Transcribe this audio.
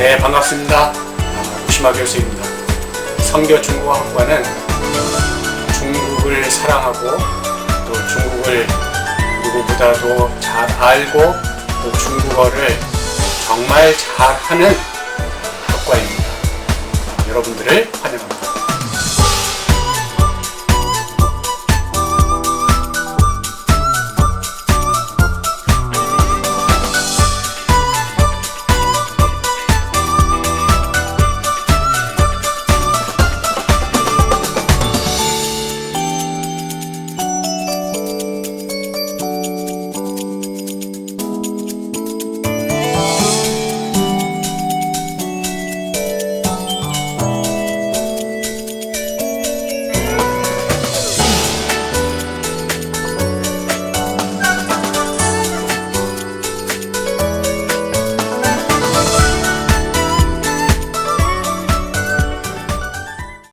네, 반갑습니다. 아, 우시마 교수입니다. 성교 중국어학과는 중국을 사랑하고 또 중국을 누구보다도 잘 알고 또 중국어를 정말 잘하는 학과입니다. 여러분들을 환영합니다.